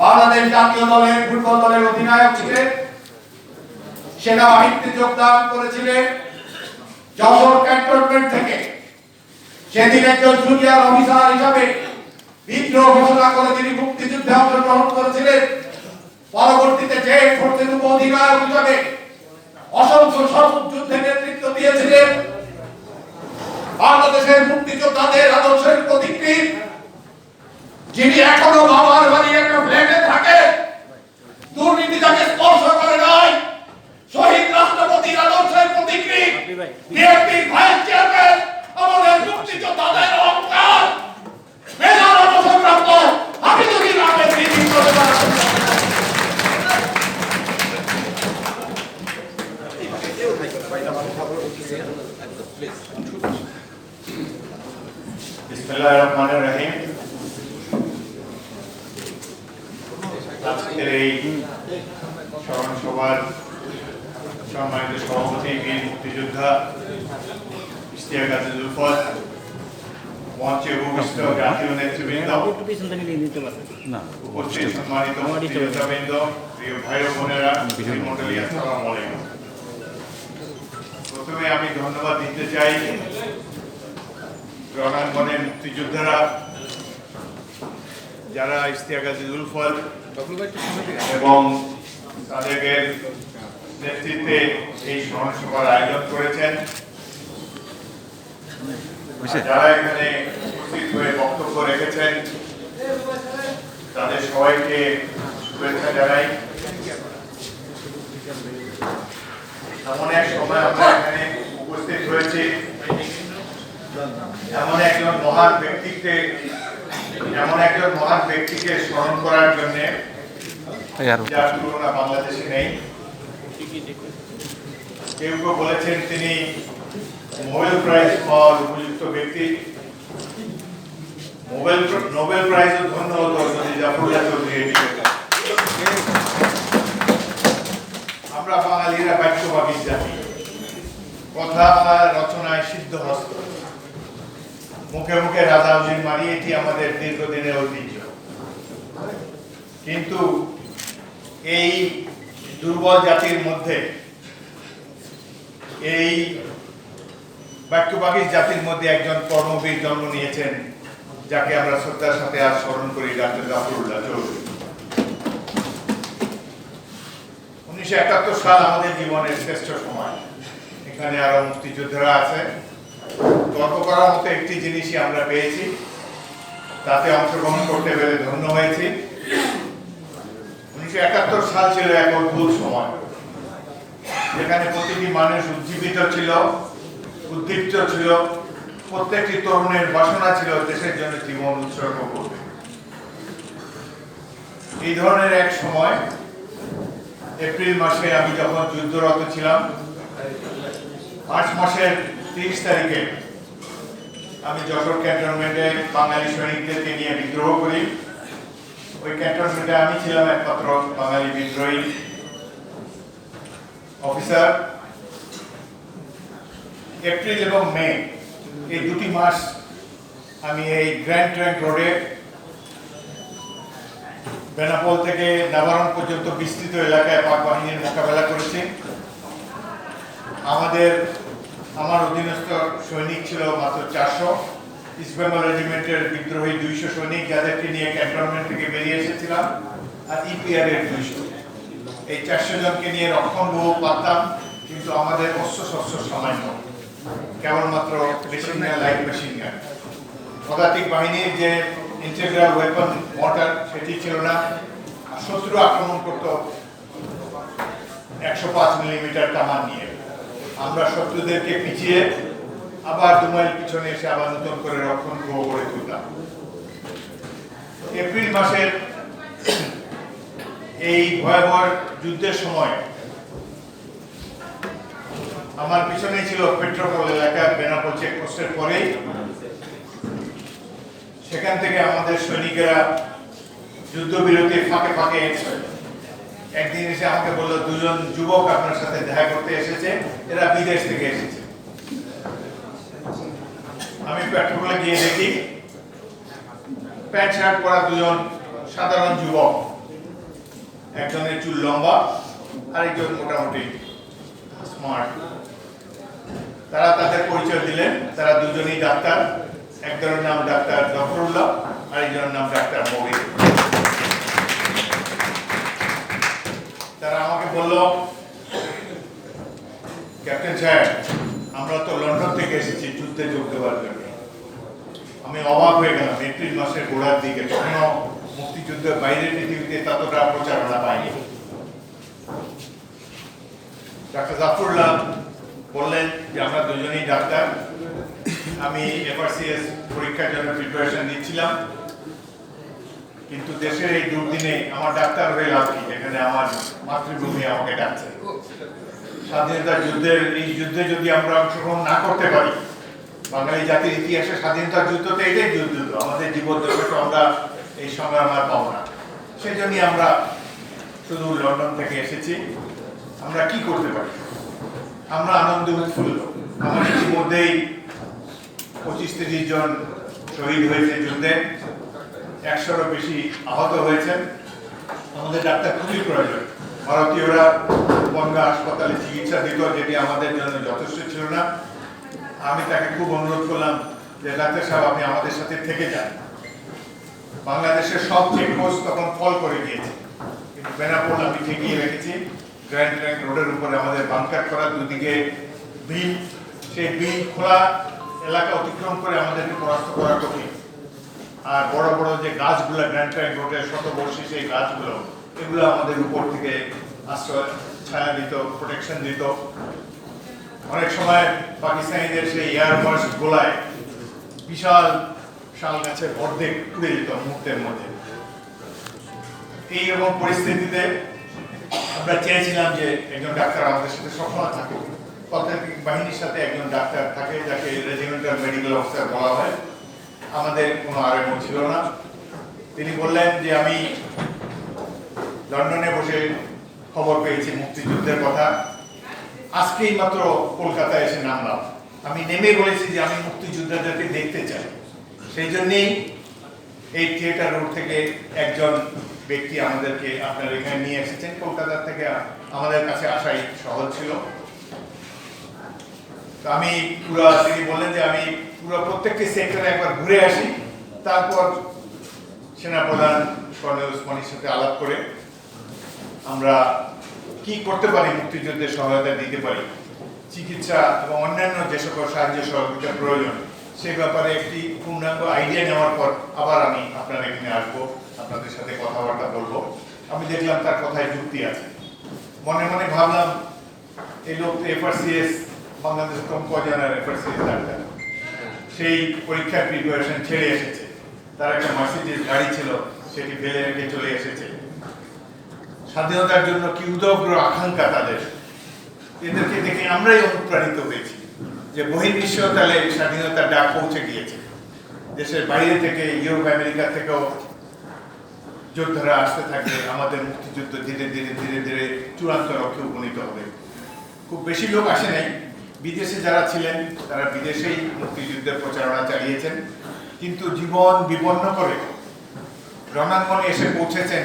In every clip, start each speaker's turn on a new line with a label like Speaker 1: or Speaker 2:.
Speaker 1: বাংলাদেশ জাতীয় দলের ফুটবল দলের অধিনায়ক ছিলেন, সেনাবাহিনীতে যোগদান করেছিলেন যশোর ক্যান্টনমেন্ট থেকে। সেদিন একজন জুনিয়র অফিসার হিসাবে বিদ্রোহ ঘোষণা করে তিনি মুক্তিযুদ্ধে অংশগ্রহণ করেছিলেন। পরবর্তীতে যে ফোর্সের উপ অধিনায়ক হিসাবে অসংখ্য সবুজ যুদ্ধে নেতৃত্ব দিয়েছিলেন, বাংলাদেশের মুক্তিযোদ্ধাদের আদর্শের প্রতিকৃত যিনি এখনও বাবার বাড়ি একটা ফ্ল্যাটে থাকে, দুর্নীতি তাকে স্পর্শ করে নয় শহীদ রাষ্ট্রপতির আদর্শের প্রতিকৃতি, বিএনপির ভাইস চেয়ারম্যান আমাদের মুক্তিযোদ্ধাদের অহংকার মেজর অবসরপ্রাপ্ত হাফিজুদ্দিন আহমেদ তিনি প্রতিবাদ
Speaker 2: বিসমিল্লাহির রহমানির রহিম আজকের এই স্মরণ সভার সম্মানিত সভাপতি বীর মুক্তিযোদ্ধা ইশতিয়াক আজিজ উলফত মঞ্চে উপবিষ্ট জাতীয় নেতৃবৃন্দ
Speaker 3: একটু পিছন থেকে নিয়ে নিতে পারবেন
Speaker 2: উপস্থিত। সম্মানিত মুক্তিযোদ্ধাবৃন্দ প্রিয় ভাই বোনেরা মন্ডলী আসসালামু আলাইকুম। প্রথমে আমি ধন্যবাদ দিতে চাই রণাঙ্গনের মুক্তিযোদ্ধারা যারা ইশতিয়াক আজিজ উলফত এবং তাদের নেতৃত্বে এই স্মরণ সভার আয়োজন করেছেন। যারা এখানে উপস্থিত হয়ে বক্তব্য রেখেছেন তাদের সবাইকে শুভেচ্ছা জানাই। এমন এক সময় আমরা এখানে উপস্থিত হয়েছি। এমন একজন মহান ব্যক্তিকে এমন একজন মহান ব্যক্তিকে স্মরণ করার জন্য যার তুলনা বাংলাদেশে নেই। কেউ কেউ বলেছেন তিনি নোবেল প্রাইজ পাওয়ার উপযুক্ত ব্যক্তি। নোবেল নোবেল প্রাইজও ধন্য হতো যদি জাফরুল্লাহ চৌধুরী। আমরা বাঙালিরা বাক্যবাদী জাতি কথা রচনায় সিদ্ধ হস্ত মুখে মুখে রাজা উজির মারি, এটি আমাদের দীর্ঘদিনের ঐতিহ্য কিন্তু এই দুর্বল জাতির মধ্যে, এই বাক্যবাগী জাতির মধ্যে একজন কর্মবীর জন্ম নিয়েছেন যাকে আমরা শ্রদ্ধার সাথে আজ স্মরণ করি, ডাক্তার জাফরুল্লাহ চৌধুরী। উনিশশো একাত্তর সাল আমাদের জীবনের শ্রেষ্ঠ সময়। এখানে আরও মুক্তিযোদ্ধারা আছে। গর্ব করার মতো একটি জিনিসই আমরা পেয়েছি। তাতে অংশগ্রহণ করতে পেরে ধন্য হয়েছি। উনিশশো একাত্তর সাল ছিল এক অদ্ভুত সময়। যেখানে প্রতিটি মানুষ উজ্জীবিত ছিল, উদ্দীপ্ত ছিল প্রত্যেকটি তরুণের বাসনা ছিল দেশের জন্য জীবন উৎসর্গ করবে এই ধরনের এক সময়, এপ্রিল মাসে আমি যখন যুদ্ধরত ছিলাম, মার্চ মাসের তিরিশ তারিখে আমি যশোর ক্যান্টনমেন্টে বাঙালি সৈনিকদেরকে নিয়ে বিদ্রোহ করি। ওই ক্যান্টনমেন্টে আমি ছিলাম একমাত্র বাঙালি বিদ্রোহী অফিসার। এপ্রিল এবং মে এই দুটি মাস আমি এই গ্র্যান্ড ট্র্যাঙ্ক রোডে বেনাপোল থেকে নাবারণ পর্যন্ত বিস্তৃত এলাকায় পাক বাহিনীর মোকাবেলা করেছি। আমাদের, আমার অধীনস্থ সৈনিক ছিল মাত্র চারশো। ইস্ট বেঙ্গল রেজিমেন্টের বিদ্রোহী দুইশো সৈনিক যাদেরকে নিয়ে ক্যান্টনমেন্ট থেকে বেরিয়ে এসেছিলাম, আর ইপিআর এর দুইশো। এই চারশো জনকে নিয়ে রক্ষণ বহু পারতাম, কিন্তু আমাদের অস্ত্র শস্ত্র সামান্য। কেবলমাত্র machine gun light machine gun পদাতিক বাহিনীর যে ইন্টিগ্রাল ওয়েপন মর্টার সেটি ছিল না। শত্রু আক্রমণ করত একশো পাঁচ মিলিমিটার কামান নিয়ে। আমরা শত্রুদেরকে পিছিয়ে আবার দু মাইল পিছনে এসে আবার নতুন করে রক্ষণ গ্রহ করে তুলতাম। এপ্রিল মাসের এই ভয়াবহ যুদ্ধের সময় আমার পিছনে ছিল পেট্রোপল এলাকা বেনাপোল চেকপোস্টের পরেই। সেখান থেকে আমাদের সৈনিকেরা যুদ্ধবিরতির ফাঁকে ফাঁকে একদিন এসে আমাকে বলল, দুজন যুবক আপনার সাথে দেখা করতে এসেছে, এরা বিদেশ থেকে এসেছে। আমি পেট্রোপলে গিয়ে দেখি প্যান্ট শার্ট পরা দুজন সাধারণ যুবক। একজনের চুল লম্বা, আরেকজন মোটামুটি স্মার্ট তারা তাদের পরিচয় দিলেন। তারা দুজনেই ডাক্তার। একজনের নাম ডাক্তার জফরুল্লাহ, আরেকজনের নাম ডাক্তার মবির তারা আমাকে বলল, ক্যাপ্টেন সাহেব আমরা তো লন্ডন থেকে এসেছি যুদ্ধে যোগ দেওয়ার জন্য। আমি অবাক হয়ে গেলাম এপ্রিল মাসের গোড়ার দিকে। তখনও মুক্তিযুদ্ধের বাইরে পৃথিবীতে ততটা প্রচারণা পাইনি। ডাক্তার জাফরুল্লাহ বললেন যে আমরা দুজনেই ডাক্তার। আমি এফআরসিএস পরীক্ষার জন্য প্রিপারেশন নিচ্ছিলাম। কিন্তু দেশের এই দুর্দিনে আমার ডাক্তার হয়ে লাভ কি? যেখানে আমার মাতৃভূমি আমাকে ডাকছে। স্বাধীনতা যুদ্ধের, এই যুদ্ধে যদি আমরা অংশগ্রহণ না করতে পারি, বাঙালি জাতির ইতিহাসে স্বাধীনতা যুদ্ধ তো এটাই যুদ্ধ। আমাদের জীবন তো আমরা এই সংগ্রাম আর পাবো না। সেই জন্যই আমরা শুধু লন্ডন থেকে এসেছি। আমরা কি করতে পারি? আমরা আনন্দে উৎফুল্ল আমার ইতিমধ্যেই পঁচিশ তিরিশ জন শহীদ হয়েছে যুদ্ধে। একশোরও বেশি আহত হয়েছেন আমাদের ডাক্তার খুবই প্রয়োজন। ভারতীয়রা বনগা হাসপাতালে চিকিৎসা দিত, যেটি আমাদের জন্য যথেষ্ট ছিল না। আমি তাকে খুব অনুরোধ করলাম যে, ডাক্তার সাহেব, আপনি আমাদের সাথে থেকে যান। বাংলাদেশের সব চেকপোস্ট তখন ফল করে দিয়েছে কিন্তু বেনাপোল আমি ঠেকিয়ে রেখেছি। গ্র্যান্ড ট্র্যাঙ্ক রোডের উপরে আমাদের বাংকার করা দুদিকে বিল। সেই বিল খোলা এলাকা অতিক্রম করে আমাদেরকে পরাস্ত করা কঠিন। আর বড় বড় যে গাছগুলো গ্র্যান্ড ট্র্যাঙ্ক রোডের শতবর্ষী সেই গাছগুলো, এগুলো আমাদের উপর থেকে আশ্রয়, ছায়া দিত প্রোটেকশন দিত। অনেক সময় পাকিস্তানিদের সেই এয়ার বার্স্ট গোলায় বিশাল শাল গাছের অর্ধেক পুড়ে যেত মুহূর্তের মধ্যে। এই রকম পরিস্থিতিতে আমরা চেয়েছিলাম যে একজন ডাক্তার আমাদের সাথে সবসময় থাকুক। পদাতিক বাহিনীর সাথে একজন ডাক্তার থাকে, যাকে রেজিমেন্টাল মেডিকেল অফিসার বলা হয়। আমাদের কোনো আরএমও ছিল না। তিনি বললেন যে, আমি লন্ডনে বসে খবর পেয়েছি মুক্তিযুদ্ধের কথা। আজকেই মাত্র কলকাতায় এসে নামলাম। আমি নেমে বলেছি যে, আমি মুক্তিযোদ্ধাদেরকে দেখতে চাই। সেই জন্যেই এই থিয়েটার রোড থেকে একজন ব্যক্তি আমাদেরকে আপনার এখানে নিয়ে এসেছেন। কলকাতা থেকে আমাদের কাছে আসাই সহজ ছিল। তো আমি পুরো তিনি বললেন যে আমি পুরো প্রত্যেকটি সেক্টরে একবার ঘুরে আসি। তারপর সেনাপ্রধান কর্নেল উসমানির সাথে আলাপ করে আমরা কি করতে পারি মুক্তিযুদ্ধের সহায়তা দিতে পারি, চিকিৎসা এবং অন্যান্য যে সকল সাহায্য সহযোগিতা প্রয়োজন, সে ব্যাপারে একটি পূর্ণাঙ্গ আইডিয়া নেওয়ার পর আবার আমি আপনার এখানে আসব। আপনাদের সাথে কথাবার্তা বলব। আমি দেখলাম তার কথায় যুক্তি আছে। মনে মনে ভাবলাম, এই লোক তো এফআরসিএস বাংলাদেশ কম কজনের এফআরসিএস ডাক্তার সেই পরীক্ষার প্রিপারেশন ছেড়ে এসেছে। তার একটা মার্সিডিজ গাড়ি ছিল, সেটি ফেলে রেখে চলে এসেছে। স্বাধীনতার জন্য কি উদগ্র আকাঙ্ক্ষা তাদের? এদেরকে দেখে আমরাই অনুপ্রাণিত হয়েছি যে বহির্বিশ্ব তাহলে স্বাধীনতার ডাক পৌঁছে গিয়েছে। দেশের বাইরে থেকে, ইউরোপ, আমেরিকা থেকেও যোদ্ধারা আসতে থাকবে আমাদের মুক্তিযুদ্ধ ধীরে ধীরে ধীরে ধীরে চূড়ান্ত লক্ষ্যে উপনীত হবে। খুব বেশি লোক আসে নাই। বিদেশে যারা ছিলেন, তারা বিদেশেই মুক্তিযুদ্ধের প্রচারণা চালিয়েছেন। কিন্তু জীবন বিপন্ন করে রণাঙ্গনে এসে পৌঁছেছেন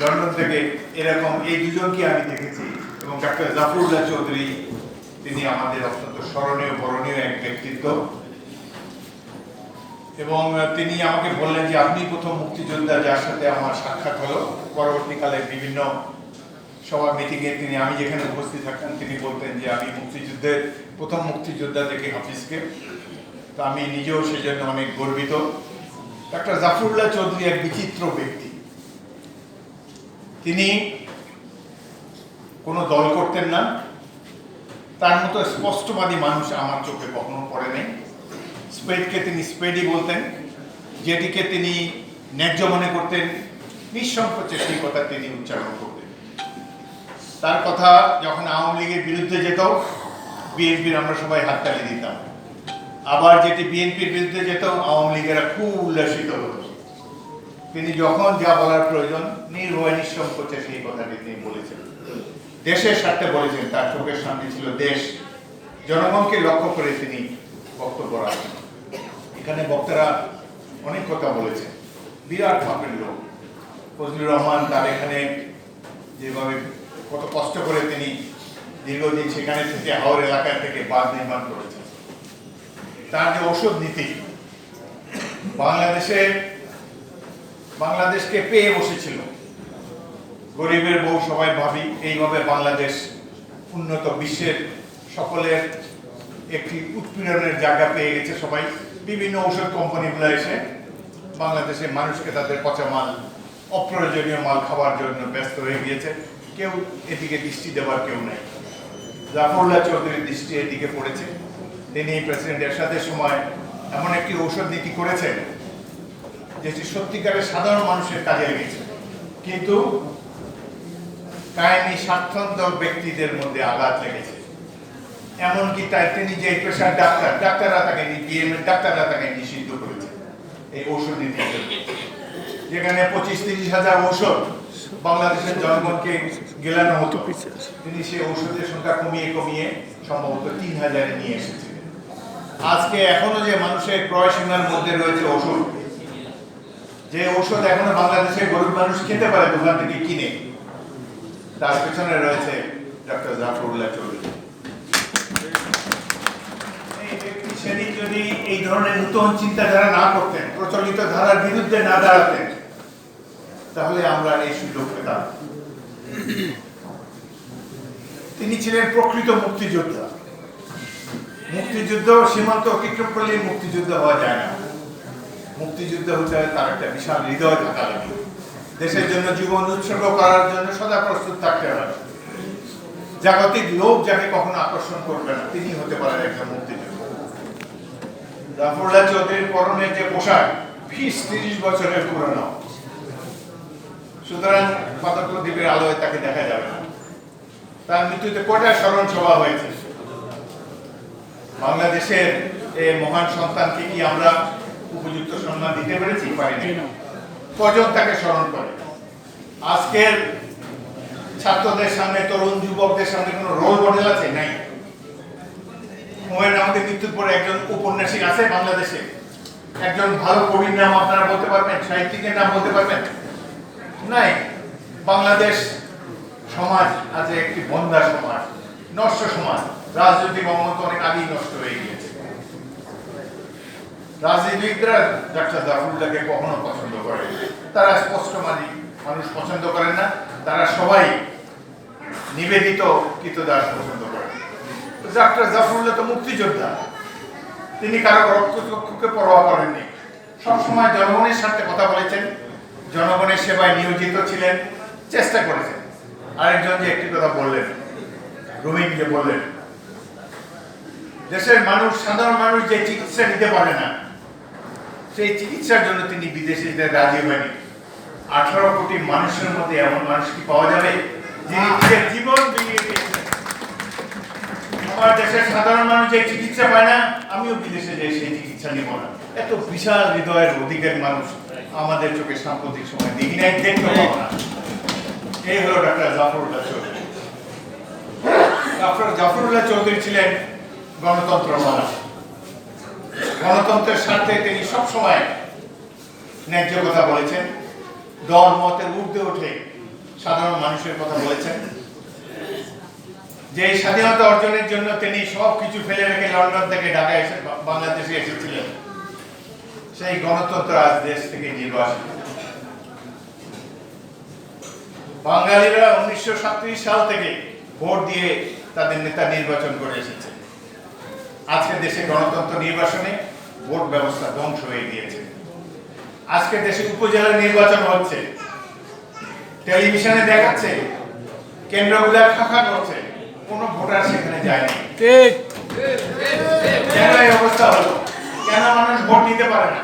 Speaker 2: লন্ডন থেকে এরকম এই দুজনকে আমি দেখেছি এবং ডাক্তার জাফরুল্লাহ চৌধুরী, তিনি আমাদের অত্যন্ত স্মরণীয়, বরণীয় এক ব্যক্তিত্ব। এবং তিনি আমাকে বললেন যে, আপনি প্রথম মুক্তিযোদ্ধা যার সাথে আমার সাক্ষাৎ হলো। পরবর্তীকালে বিভিন্ন সভা মিটিংয়ে তিনি, আমি যেখানে উপস্থিত থাকতাম, তিনি বলতেন যে, আমি মুক্তিযুদ্ধের, প্রথম মুক্তিযোদ্ধা দেখি হাফিজকে। তো আমি নিজেও সেজন্য অনেক গর্বিত। ডাক্তার জাফরুল্লাহ চৌধুরী এক বিচিত্র ব্যক্তি। তিনি কোনো দল করতেন না। তার মতো স্পষ্টবাদী মানুষ আমার চোখে কখনো পড়ে নেই। স্পেডকে তিনি স্পেডই বলতেন, যেটিকে তিনি ন্যায্য মনে করতেন, নিঃসংকোচে সেই কথা তিনি উচ্চারণ করতেন। তার কথা যখন আওয়ামী লীগের বিরুদ্ধে যেত, বিএনপির আমরা সবাই হাততালি দিতাম। আবার যেটি বিএনপির বিরুদ্ধে যেত, আওয়ামী লীগেরা খুব উল্লাসিত হতো। তিনি যখন যা বলার প্রয়োজন নির্ভয় নিঃসংকোচে সেই কথাটি তিনি বলেছেন। দেশের স্বার্থে বলেছেন, তার চোখের সামনে ছিল দেশ। জনগণকে লক্ষ্য করে তিনি বক্তব্য রাখেন। এখানে বক্তারা অনেক কথা বলেছেন। বিরাট মাপের লোক। ফজলুর রহমান তার এখানে যেভাবে কত কষ্ট করে তিনি দীর্ঘদিন সেখানে থেকে হাওর এলাকা থেকে বাঁধ নির্মাণ করেছেন। তার যে ওষুধ নীতি, বাংলাদেশে বাংলাদেশকে পেয়ে বসেছিল। গরিবের বউ সবাই ভাবি, এইভাবে বাংলাদেশ উন্নত বিশ্বের সকলের একটি উৎপীড়নের জায়গা পেয়ে গেছে সবাই। বিভিন্ন ঔষধ কোম্পানিগুলো এসে বাংলাদেশে মানুষকে তাদের পচা মাল, অপ্রয়োজনীয় মাল খাওয়ার জন্য ব্যস্ত হয়ে গিয়েছে। কেউ এদিকে দৃষ্টি দেওয়ার কেউ নেই। জাফরুল্লাহ চৌধুরীর দৃষ্টি এদিকে পড়েছে। তিনি প্রেসিডেন্ট এরশাদের সময় এমন একটি ঔষধ নীতি করেছেন, যেটি সত্যিকারের সাধারণ মানুষের কাজে লেগেছে। কিন্তু কায়েমি স্বার্থন্তর ব্যক্তিদের মধ্যে আঘাত লেগেছে। এমনকি তাই তিনি যে পেশার ডাক্তার ডাক্তাররা তাকে ডাক্তাররা তাকে নিষিদ্ধ করেছে। এই ঔষধ জন্য যেখানে পঁচিশ তিরিশ হাজার ঔষধ বাংলাদেশের জনগণকে গেলানো হতো। তিনি সেই ঔষধের সংখ্যা কমিয়ে কমিয়ে সম্ভবত তিন হাজারে নিয়ে এসেছিলেন আজকে এখনও যে মানুষের ক্রয় সীমার মধ্যে রয়েছে ওষুধ যে ঔষধ এখনও বাংলাদেশের গরিব মানুষ খেতে পারে, দোকান থেকে কিনে, তার পেছনে রয়েছে ডক্টর জাফরুল্লাহ চৌধুরী এই ব্যক্তি সেদিন যদি এই ধরনের নতুন চিন্তাধারা না করতেন, প্রচলিত ধারার বিরুদ্ধে না দাঁড়াতেন, তাহলে আমরা এই সুযোগ পেতাম। তিনি ছিলেন প্রকৃত মুক্তিযোদ্ধা। মুক্তিযুদ্ধ সীমান্ত অতিক্রম করলে মুক্তিযুদ্ধ হওয়া যায় না। মুক্তিযুদ্ধ হতে হয় তার একটা বিশাল হৃদয় থাকা লাগে। দেশের জন্য জীবন উৎসর্গ করার জন্য সদা প্রস্তুত থাকতে হয় জাগতিক লোক যাকে কখনো আকর্ষণ করবে না তিনি হতে পারেন একজন মুক্তিযোদ্ধা। জাফরুল্লাহ চৌধুরীর পরনে যে পোশাক বিশ তিরিশ বছরের পুরনো। সুতরাং পাতক দ্বীপের আলোয় তাকে দেখা যাবে না। তার মৃত্যুতে কটা স্মরণ সভা হয়েছে? বাংলাদেশের এই মহান সন্তানকে কি আমরা উপযুক্ত সম্মান দিতে পেরেছি? পারিনি। কজন তাকে স্মরণ করে? আজকের ছাত্রদের সামনে তরুণ যুবকদের সামনে কোনো রোল মডেল আছে? নাই। হুমায়ুন আহমেদের মৃত্যুর পরে একজন উপন্যাসিক আছে বাংলাদেশে। একজন ভালো কবির নাম আপনারা বলতে পারবেন, সাহিত্যিকের নাম বলতে পারবেন? নাই। বাংলাদেশ সমাজ আজ একটি বন্ধা সমাজ, নষ্ট সমাজ। রাজনৈতিক অমত অনেক আগেই নষ্ট হয়ে গিয়েছে। রাজনীতিবিদরা ডাক্তার জাফরুল্লাহকে কখনো পছন্দ করে তারা স্পষ্ট মানি, মানুষ পছন্দ করেন না। তারা সবাই নিবেদিত কৃতদাস পছন্দ ডাক্তার জাফরুল্লাহ তো মুক্তিযোদ্ধা। তিনি কারও রক্তচক্ষুকে পরোয়া করেননি। সবসময় জনগণের সাথে কথা বলেছেন, জনগণের সেবায় নিয়োজিত ছিলেন, চেষ্টা করেছেন। আরেকজন যে একটি কথা বললেন যে বললেন, দেশের মানুষ, সাধারণ মানুষ যে চিকিৎসা নিতে পারে না, সেই চিকিৎসার জন্য তিনি বিদেশে যেতে রাজি হয়নি। আঠারো কোটি মানুষের মধ্যে এমন মানুষ কি পাওয়া যাবে, যিনি জীবন বিলিয়ে দিয়েছেন? আমার দেশের সাধারণ মানুষ যে চিকিৎসা পায় না, আমিও বিদেশে যাই সেই চিকিৎসা নিব না। এত বিশাল হৃদয়ের অধিকারী মানুষ আমাদের চোখে সাম্প্রতিক সময় দেখি নাই, দেখতে পাবো না। এই হলো ডাক্তার জাফরুল্লাহ চৌধুরী। ডক্টর জাফরুল্লাহ চৌধুরী ছিলেন গণতন্ত্র মানা। গণতন্ত্রের স্বার্থে তিনি সবসময় ন্যায্য কথা বলেছেন, দল মতের ঊর্ধ্বে উঠে সাধারণ মানুষের কথা বলেছেন। যে স্বাধীনতা অর্জনের জন্য তিনি সব কিছু ফেলে রেখে লন্ডন থেকে ঢাকা এসে বাংলাদেশে এসেছিলেন। সেই গণতন্ত্র আজ দেশ থেকে নির্বাসিত। বাঙালিরা উনিশশো সাল থেকে ভোট দিয়ে তাদের নেতা নির্বাচন করে এসেছে। আজকে দেশে গণতন্ত্র নির্বাচনে ভোট ব্যবস্থা ধ্বংস হয়ে গিয়েছে। আজকে দেশে উপজেলা নির্বাচন হচ্ছে। টেলিভিশনে দেখাচ্ছে, কেন্দ্রগুলা ফাঁকা করছে। কোনো ভোটার সেখানে যায়নি
Speaker 3: ঠিক।
Speaker 2: কেন এই অবস্থা হলো? কেন মানুষ ভোট দিতে পারে না?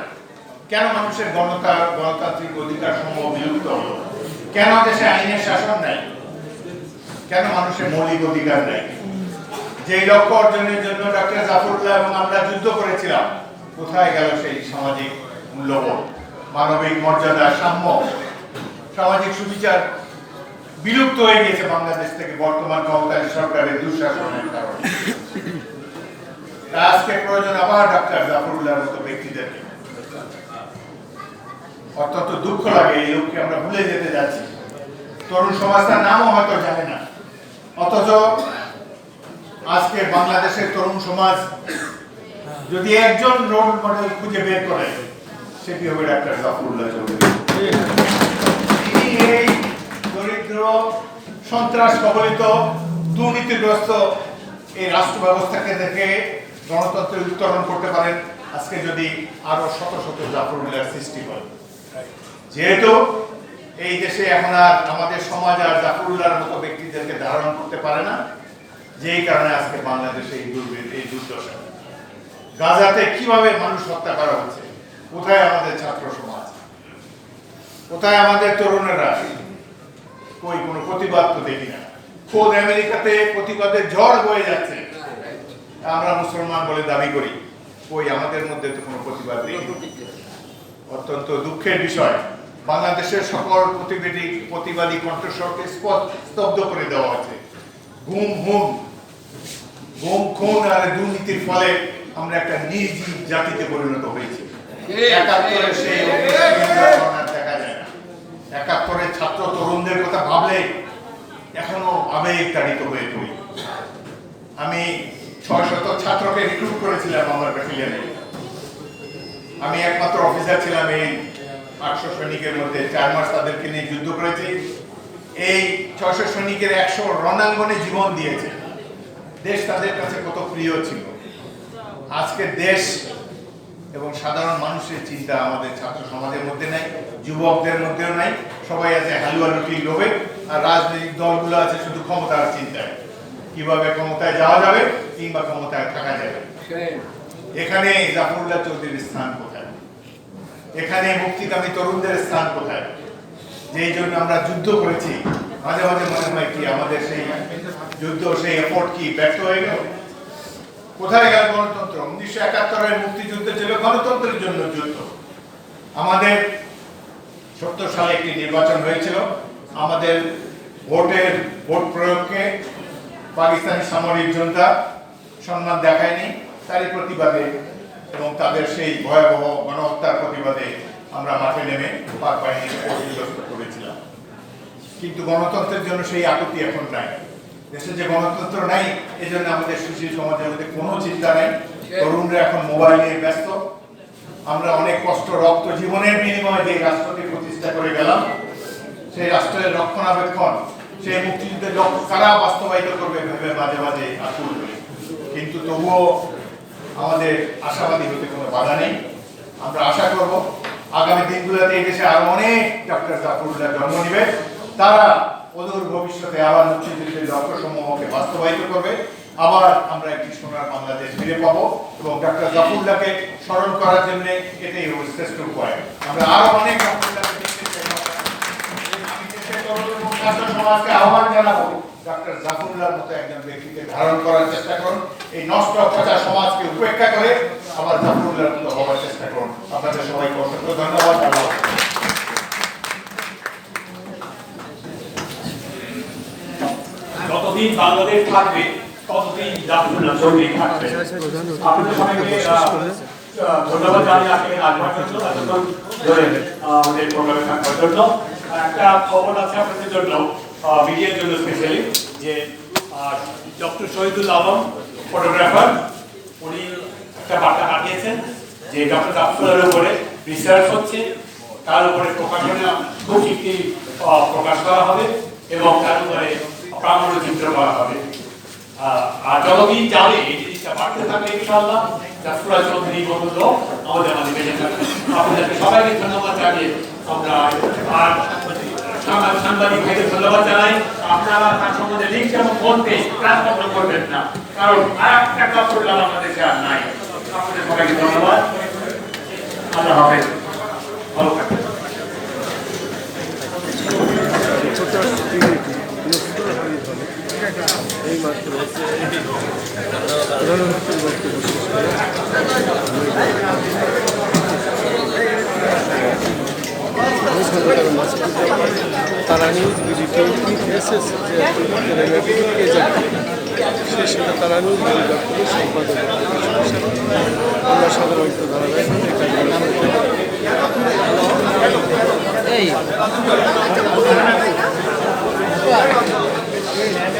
Speaker 2: কেন মানুষের গণতা গণতান্ত্রিক অধিকার সমূহ বিলুপ্ত হলো? কেন দেশে আইনের শাসন নাই? কেন মানুষের মৌলিক অধিকার নাই? যে লক্ষ্য অর্জনের জন্য ডক্টর জাফরুল্লাহ এবং আমরা যুদ্ধ করেছিলাম কোথায় গেল সেই সামাজিক মূল্যবোধ? মানবিক মর্যাদা সাম্য? সামাজিক সুবিচার বিলুপ্ত হয়ে গেছে বাংলাদেশ থেকে বর্তমান ক্ষমতায় সরকারের দুঃশাসনের কারণে। আজকে প্রয়োজন আবার ডাক্তার মতো ব্যক্তিদের। অত্যন্ত দুঃখ লাগে এই লোককে আমরা ভুলে যেতে যাচ্ছি। তরুণ নামও হয়তো জানে না। অথচ আজকে বাংলাদেশের তরুণ সমাজ যদি একজন রোল মডেল খুঁজে বের করে সেটি হবে ডাক্তার জাফরুল্লাহ চৌধুরী? তিনি এই দরিদ্র, সন্ত্রাস কবলিত দুর্নীতিগ্রস্ত এই রাষ্ট্র ব্যবস্থাকে দেখে গণতন্ত্রের উত্তরণ করতে পারেন, আজকে যদি আরও শত শত জাফরুল্লাহর সৃষ্টি হয়। যেহেতু এই দেশে এখন আর আমাদের সমাজ আর জাফরুল্লাহর মতো ব্যক্তিদেরকে ধারণ করতে পারে না, যেই কারণে আজকে বাংলাদেশে এই দুর্বৃত্ত এই দুর্দশা। গাজাতে কীভাবে মানুষ হত্যা করা হচ্ছে? কোথায় আমাদের ছাত্র সমাজ? কোথায় আমাদের তরুণেরা? কই কোনো প্রতিবাদ তো দেখি না খোদ আমেরিকাতে প্রতিবাদের ঝড় বয়ে যাচ্ছে। আমরা মুসলমান বলে দাবি করি। কই আমাদের মধ্যে তো কোনো প্রতিবাদ নেই অত্যন্ত দুঃখের বিষয়। বাংলাদেশের সকল প্রতিবাদী প্রতিবাদী কণ্ঠস্বরকে স্তব্ধ করে দেওয়া হয়েছে। ঘুম হুম গুম খুন আর দুর্নীতির ফলে আমরা একটা নির্জীব জাতিতে পরিণত হয়েছি। একাত্তরের সেই অগ্নিসংযোগ আর দেখা যায় না একাত্তরের ছাত্র তরুণদের কথা ভাবলে এখনও আবেগ তাড়িত হয়ে পড়ি। আমি ছয় শত ছাত্রকে রিক্রুট করেছিলাম আমার ব্যাটালিয়নে আমি একমাত্র অফিসার ছিলাম এই আটশো সৈনিকের মধ্যে, চার মাস তাদেরকে নিয়ে যুদ্ধ করেছি। এই ছয়শো সৈনিকের একশো রণাঙ্গনে জীবন দিয়েছে। দেশ তাদের কাছে কত প্রিয় ছিল। আজকে দেশ এবং সাধারণ মানুষের চিন্তা আমাদের ছাত্র সমাজের মধ্যে নাই, যুবকদের মধ্যেও নাই, সবাই আছে হালুয়া রুটি লোভে, আর রাজনৈতিক দলগুলো আছে শুধু ক্ষমতার চিন্তায়। কীভাবে ক্ষমতায় যাওয়া যাবে কিংবা ক্ষমতায় থাকা যাবে? এখানে জাফরুল্লাহ চৌধুরীর স্থান কোথায়? এখানে মুক্তিকামী তরুণদের স্থান কোথায়? যেই জন্য আমরা যুদ্ধ করেছি, মাঝে মাঝে মনে হয় কি আমাদের সেই যুদ্ধ, সেই এফোর্ট কি ব্যর্থ হয়ে গেল? কোথায় গেল গণতন্ত্র? উনিশশো একাত্তরের মুক্তিযুদ্ধ ছিল গণতন্ত্রের জন্য যুদ্ধ। আমাদের সত্তর সালে একটি নির্বাচন হয়েছিল। আমাদের ভোটের ভোট প্রয়োগকে পাকিস্তানি সামরিক জনতা সম্মান দেখায়নি, তারই প্রতিবাদে এবং তাদের সেই ভয়াবহ গণহত্যার প্রতিবাদে আমরা মাঠে নেমে পাক বাহিনীকে করেছিলাম। কিন্তু গণতন্ত্রের জন্য সেই আকুতি এখন নাই। দেশে যে গণতন্ত্র নাই এই জন্য আমাদের সুশীল সমাজের মধ্যে কোনো চিন্তা নাই। তরুণরা এখন মোবাইল নিয়ে ব্যস্ত। আমরা অনেক কষ্ট রক্ত জীবনের বিনিময়ে যে রাষ্ট্রকে প্রতিষ্ঠা করে গেলাম, সেই রাষ্ট্রের রক্ষণাবেক্ষণ, সেই মুক্তিযুদ্ধের লক্ষ্য কারা বাস্তবায়িত করবে ভেবে মাঝে মাঝে আকুল কিন্তু তবুও আমাদের আশাবাদী হতে কোনো বাধা নেই। আমরা আশা করব, আগামী দিনগুলোতে এই দেশে আরও অনেক ডক্টর জাফরুল্লাহ জন্ম নিবে। তারা অদূর ভবিষ্যতে আবার মুক্তিযুদ্ধের লক্ষ্য সমূহকে বাস্তবায়িত করবে। আবার আমরা একটি সোনার বাংলাদেশ ফিরে পাবো এবং ডক্টর জাফরুল্লাহকে স্মরণ করার জন্য এটাই হবে শ্রেষ্ঠ উপায়। আমরা আরও অনেক সমাজকে আহ্বান জানাব ডক্টর জাফরুল্লাহর মতো একজন ব্যক্তিকে ধারণ করার চেষ্টা করুন। এই নষ্ট পচা সমাজকে উপেক্ষা করে আবার জাফরুল্লাহর মতো হওয়ার চেষ্টা করুন। আপনাদের সবাইকে অসংখ্য ধন্যবাদ আল্লাহ হাফেজ।
Speaker 3: যতদিন বাংলাদেশ থাকবে ততদিন জাফরুল্লাহ চৌধুরী থাকবে। আপনাদের সবাইকে ধন্যবাদ জানিয়ে আসলে আসবার জন্য আমাদের প্রোগ্রামে থাকবার জন্য। একটা খবর আছে আপনাদের জন্য মিডিয়ার জন্য স্পেশালি যে ডক্টর শহীদুল আলম ফটোগ্রাফার উনি একটা বার্তা পাঠিয়েছেন যে ডক্টর জাফরুল্লাহের উপরে রিসার্চ হচ্ছে। তার উপরে প্রকাশনা খুব আহ, প্রকাশ করা হবে এবং তার উপরে প্রামাণ্য চিত্র করা হবে। আর যতদিন যাবে এই জিনিসটা বাড়তে থাকবে ইনশাআল্লাহ। জাফরুল্লাহ চৌধুরী লোক আমাদের মাঝে বেঁচে থাকবে আপনাদেরকে সবাইকে ধন্যবাদ জানিয়ে আমরা আর সাংবাদিক ভাইদের ধন্যবাদ জানাই। আপনারা তার সম্বন্ধে লিখতে এবং বলতে কাজকর্ম করবেন না। কারণ আর একটা জাফরুল্লাহ আমাদের দেশে আর নাই। আপনাদের সবাইকে ধন্যবাদ। আল্লাহ হাফেজ। ভালো থাকবেন।
Speaker 4: এই। মাত্র প্রধানমন্ত্রীর বক্তব্য শেষ করে তারা নিউজ বিডিটি এসএস যে কে যাবে সে সেটা তারা নিউজ বিডি দপ্তরের সম্পাদক আমরা সাধারণত ধারাবাহিক এটা
Speaker 5: এই